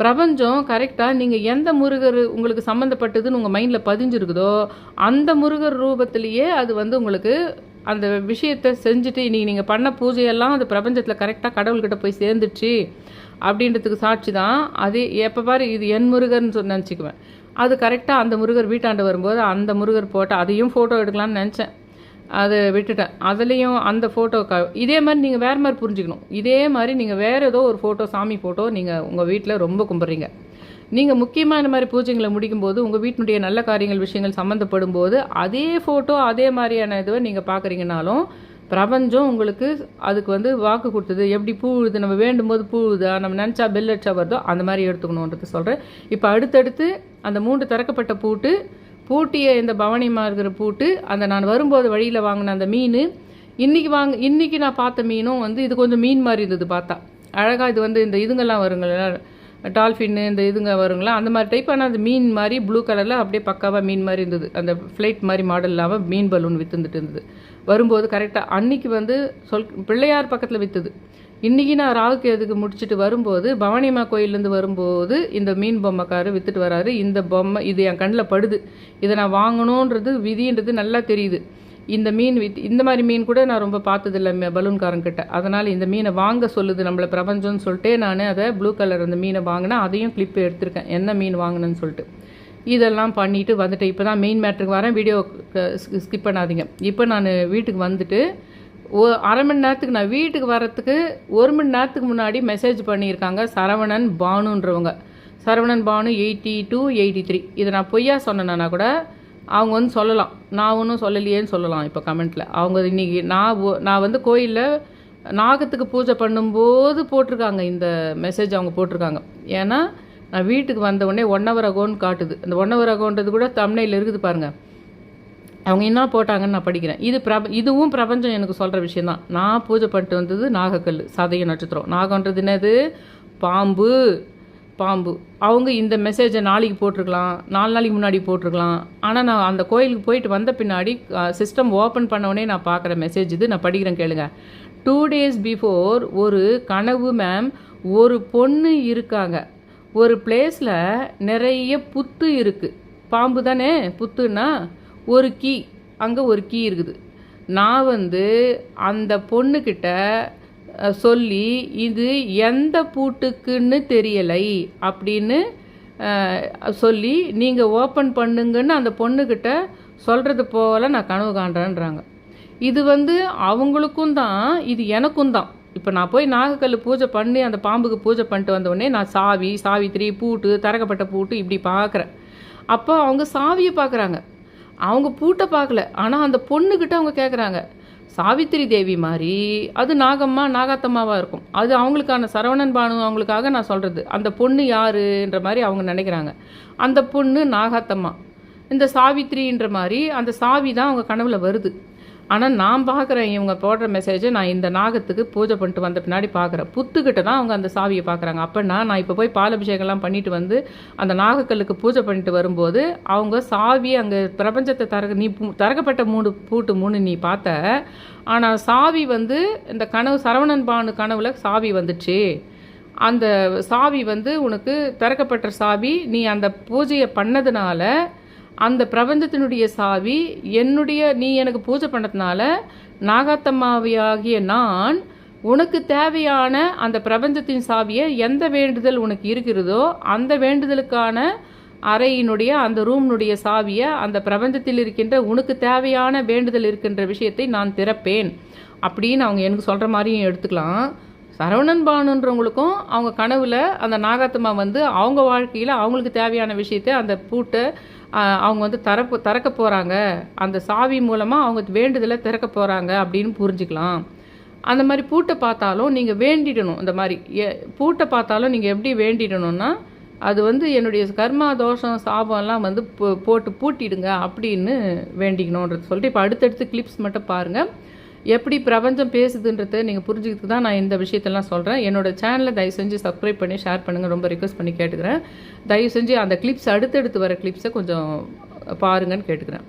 [SPEAKER 1] பிரபஞ்சம் கரெக்டாக நீங்கள் எந்த முருகர் உங்களுக்கு சம்மந்தப்பட்டதுன்னு உங்கள் மைண்டில் பதிஞ்சிருக்குதோ அந்த முருகர் ரூபத்திலேயே அது வந்து உங்களுக்கு அந்த விஷயத்தை செஞ்சுட்டு இன்றைக்கி நீங்கள் பண்ண பூஜையெல்லாம் அந்த பிரபஞ்சத்தில் கரெக்டாக கடவுள்கிட்ட போய் சேர்ந்துச்சு அப்படின்றதுக்கு சாட்சி தான். அது எப்போ பாரு இது என் முருகர்னு சொல்லி நினச்சிக்குவேன். அது கரெக்டாக அந்த முருகர் வீட்டாண்ட வரும்போது அந்த முருகர் போட்டால் அதையும் ஃபோட்டோ எடுக்கலாம்னு நினச்சேன். அதை விட்டுட்டேன். அதுலேயும் அந்த ஃபோட்டோக்கா இதே மாதிரி நீங்கள் வேறு மாதிரி புரிஞ்சுக்கணும். இதே மாதிரி நீங்கள் வேறு ஏதோ ஒரு ஃபோட்டோ சாமி ஃபோட்டோ நீங்கள் உங்கள் வீட்டில் ரொம்ப கும்பிட்றீங்க. நீங்கள் முக்கியமாக இந்த மாதிரி பூஜைகளை முடிக்கும்போது உங்கள் வீட்டினுடைய நல்ல காரியங்கள் விஷயங்கள் சம்மந்தப்படும் போது அதே ஃபோட்டோ அதே மாதிரியான இதுவை நீங்கள் பார்க்குறீங்கனாலும் பிரபஞ்சம் உங்களுக்கு அதுக்கு வந்து வாக்கு கொடுத்தது. எப்படி பூழுது நம்ம வேண்டும் போது பூழுதா நம்ம நினச்சா பெல் அடிச்சா வருதோ அந்த மாதிரி எடுத்துக்கணுன்றது சொல்கிறேன் இப்போ அடுத்தடுத்து அந்த மூன்று திறக்கப்பட்ட பூட்டு பூட்டிய இந்த பவானி இருக்கிற பூட்டு அந்த நான் வரும்போது வழியில் வாங்கின அந்த மீன் இன்றைக்கி வாங்க இன்றைக்கி நான் பார்த்த மீனும் வந்து இது கொஞ்சம் மீன் மாதிரி இருந்தது பார்த்தா. அழகாக இது வந்து இந்த இதுங்கெல்லாம் வருங்களா டால்ஃபின்னு இந்த இதுங்க வருங்களா அந்த மாதிரி டைப் ஆனால் அது மீன் மாதிரி ப்ளூ கலரில் அப்படியே பக்காவாக மீன் மாதிரி இருந்தது. அந்த ஃப்ளைட் மாதிரி மாடல் இல்லாமல் மீன் பலூன் விற்றுந்துட்டு இருந்தது. வரும்போது கரெக்டாக அன்னைக்கு வந்து சொல் பிள்ளையார் பக்கத்தில் விற்றுது இன்றைக்கி நான் ராகு எதுக்கு முடிச்சுட்டு வரும்போது பவானிமா கோயிலேருந்து வரும்போது இந்த மீன் பொம்மைக்காரர் விற்றுட்டு வராரு. இந்த பொம்மை இது என் கண்ணில் படுது. இதை நான் வாங்கணுன்றது விதின்றது நல்லா தெரியுது. இந்த மீன் வித் இந்த மாதிரி மீன் கூட நான் ரொம்ப பார்த்ததில்ல பலூன்காரங்கிட்ட. அதனால் இந்த மீனை வாங்க சொல்லுது நம்மளை பிரபஞ்சம்னு சொல்லிட்டே நான் அதை ப்ளூ கலர் அந்த மீனை வாங்கினேன் அதையும் கிளிப்பு எடுத்திருக்கேன். என்ன மீன் வாங்கினேன்னு சொல்லிட்டு. இதெல்லாம் பண்ணிவிட்டு வந்துட்டேன். இப்போ தான் மெயின் மேட்ருக்கு வரேன். வீடியோ ஸ்கிப் பண்ணாதீங்க. இப்போ நான் வீட்டுக்கு வந்துட்டு ஓ அரை மணி நேரத்துக்கு நான் வீட்டுக்கு வரத்துக்கு ஒரு மணி நேரத்துக்கு முன்னாடி மெசேஜ் பண்ணியிருக்காங்க Saravanan பானுன்றவங்க. Saravanan Banu eighty two eighty three இதை நான் பொய்யா சொன்னேன்னா கூட அவங்க வந்து சொல்லலாம். நான் ஒன்றும் சொல்லலையேன்னு சொல்லலாம் இப்போ கமெண்ட்டில் அவங்க இன்றைக்கி நான் நான் வந்து கோயிலில் நாகத்துக்கு பூஜை பண்ணும்போது போட்டிருக்காங்க இந்த மெசேஜ் அவங்க போட்டிருக்காங்க. ஏன்னா நான் வீட்டுக்கு வந்த உடனே ஒன் ஹவர் அகோன்னு காட்டுது. அந்த ஒன் ஹவர் அகோன்றது கூட தமிழையில் இருக்குது பாருங்கள் அவங்க என்ன போட்டாங்கன்னு நான் படிக்கிறேன். இது பிரப இதுவும் பிரபஞ்சம் எனக்கு சொல்கிற விஷயந்தான் நான் பூஜை பண்ணிட்டு வந்தது நாகக்கல் சதய நட்சத்திரம். நாகன்றது என்னது? பாம்பு. பாம்பு. அவங்க இந்த மெசேஜை நாளைக்கு போட்டிருக்கலாம். நாலு நாளைக்கு முன்னாடி போட்டிருக்கலாம். ஆனால் நான் அந்த கோயிலுக்கு போயிட்டு வந்த பின்னாடி சிஸ்டம் ஓப்பன் பண்ணவுடனே நான் பார்க்குற மெசேஜ் இது. நான் படிக்கிறேன் கேளுங்க. டூ டேஸ் பிஃபோர் ஒரு கனவு மேம் ஒரு பொண்ணு இருக்காங்க. ஒரு பிளேஸில் நிறைய புத்து இருக்குது பாம்பு தானே? புத்துன்னா? ஒரு கீ அங்கே ஒரு கீ இருக்குது. நான் வந்து அந்த பொண்ணுக்கிட்ட சொல்லி இது எந்த பூட்டுக்குன்னு தெரியலை அப்படின்னு சொல்லி நீங்கள் ஓப்பன் பண்ணுங்கன்னு அந்த பொண்ணுக்கிட்ட சொல்கிறது போல் நான் கனவு காண்றேன்றாங்க. இது வந்து அவங்களுக்கும் தான் இது எனக்கும் தான். இப்போ நான் போய் நாகக்கல் பூஜை பண்ணி அந்த பாம்புக்கு பூஜை பண்ணிட்டு வந்த நான் சாவி சாவித்திரி பூட்டு தரக்கப்பட்ட பூட்டு இப்படி பார்க்குறேன் அப்போ அவங்க சாவியை பார்க்குறாங்க அவங்க பூட்டை பார்க்கல. ஆனால் அந்த பொண்ணுக்கிட்ட அவங்க கேட்குறாங்க சாவித்திரி தேவி மாதிரி அது நாகம்மா நாகாத்தம்மாவாக இருக்கும். அது அவங்களுக்கான சரவணன் பானு அவங்களுக்காக நான் சொல்கிறது அந்த பொண்ணு யாருன்ற மாதிரி அவங்க நினைக்கிறாங்க. அந்த பொண்ணு நாகாத்தம்மா. இந்த சாவித்திரின்ற மாதிரி அந்த சாவி தான் அவங்க கனவில் வருது. ஆனால் நான் பார்க்குறேன் இவங்க போடுற மெசேஜை நான் இந்த நாகத்துக்கு பூஜை பண்ணிட்டு வந்த பின்னாடி பார்க்குறேன். புத்துக்கிட்ட தான் அவங்க அந்த சாவியை பார்க்குறாங்க. அப்படின்னா நான் இப்போ போய் பால் அபிஷேகம்லாம் பண்ணிட்டு வந்து அந்த நாகக்கல்லுக்கு பூஜை பண்ணிட்டு வரும்போது அவங்க சாவி அங்கே பிரபஞ்சத்தை தரக நீ தரக்கப்பட்ட மூணு பூட்டு மூணு நீ பார்த்த ஆனால் சாவி வந்து இந்த கனவு சரவணன் பானு கனவுல சாவி வந்துச்சு. அந்த சாவி வந்து உனக்கு திறக்கப்பட்ட சாவி நீ அந்த பூஜையை பண்ணதுனால அந்த பிரபஞ்சத்தினுடைய சாவி என்னுடைய நீ எனக்கு பூஜை பண்ணதுனால நாகாத்தம்மாவியாகிய நான் உனக்கு தேவையான அந்த பிரபஞ்சத்தின் சாவியை எந்த வேண்டுதல் உனக்கு இருக்கிறதோ அந்த வேண்டுதலுக்கான அறையினுடைய அந்த ரூம்னுடைய சாவியை அந்த பிரபஞ்சத்தில் இருக்கின்ற உனக்கு தேவையான வேண்டுதல் இருக்கின்ற விஷயத்தை நான் திறப்பேன். அப்படின்னு அவங்க எனக்கு சொல்கிற மாதிரியும் எடுத்துக்கலாம். சரவணன் பானுன்றவங்களுக்கும் அவங்க கனவில் அந்த நாகாத்தம்மா வந்து அவங்க வாழ்க்கையில் அவங்களுக்கு தேவையான விஷயத்தை அந்த பூட்டை அவங்க வந்து தரப்பு திறக்க போகிறாங்க அந்த சாவி மூலமாக அவங்க வேண்டுதலை திறக்க போகிறாங்க அப்படின்னு புரிஞ்சுக்கலாம். அந்த மாதிரி பூட்டை பார்த்தாலும் நீங்கள் வேண்டிடணும். இந்த மாதிரி எ- பூட்டை பார்த்தாலும் நீங்கள் எப்படி வேண்டிடணும்னா அது வந்து என்னுடைய கர்மா தோஷம் சாபம்லாம் வந்து போ- போட்டு பூட்டிடுங்க அப்படின்னு வேண்டிக்கணுன்றது சொல்லிட்டு இப்போ அடுத்தடுத்து கிளிப்ஸ் மட்டும் பாருங்கள் எப்படி பிரபஞ்சம் பேசுதுன்றதை நீங்கள் புரிஞ்சுக்கிறதுக்கு தான் நான் இந்த விஷயத்தெல்லாம் சொல்கிறேன் என்னோட சேனலை தயவு செஞ்சு சப்ஸ்கிரைப் பண்ணி ஷேர் பண்ணுங்கள் ரொம்ப ரிக்வஸ்ட் பண்ணி கேட்டுக்கிறேன். தயவு செஞ்சு அந்த கிளிப்ஸ் அடுத்தடுத்து வர கிளிப்ஸை கொஞ்சம் பாருங்கன்னு கேட்டுக்கிறேன்.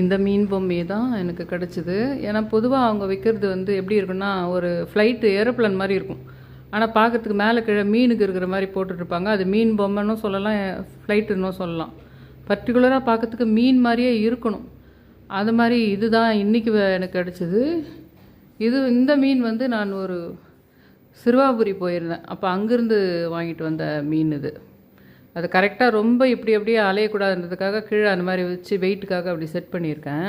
[SPEAKER 1] இந்த மீன் பொம்மையை தான் எனக்கு கிடச்சிது. ஏன்னா பொதுவாக அவங்க விற்கிறது வந்து எப்படி இருக்குன்னா ஒரு ஃப்ளைட்டு ஏரோப்ளேன் மாதிரி இருக்கும். ஆனால் பார்க்கறதுக்கு மேலே கீழே மீனுக்கு இருக்கிற மாதிரி போட்டுட்ருப்பாங்க அது மீன் பொம்மைன்னும் சொல்லலாம் ஃப்ளைட்டுன்னும் சொல்லலாம். பர்டிகுலராக பார்க்கறதுக்கு மீன் மாதிரியே இருக்கணும். அது மாதிரி இதுதான் இன்றைக்கி எனக்கு கிடச்சிது. இது இந்த மீன் வந்து நான் ஒரு சிறுவாபுரி போயிருந்தேன். அப்போ அங்கேருந்து வாங்கிட்டு வந்த மீன் இது. அது கரெக்டாக ரொம்ப இப்படி அப்படியே அலையக்கூடாதுன்றதுக்காக கீழே அந்த மாதிரி வச்சு வெயிட்டுக்காக அப்படி செட் பண்ணியிருக்கேன்.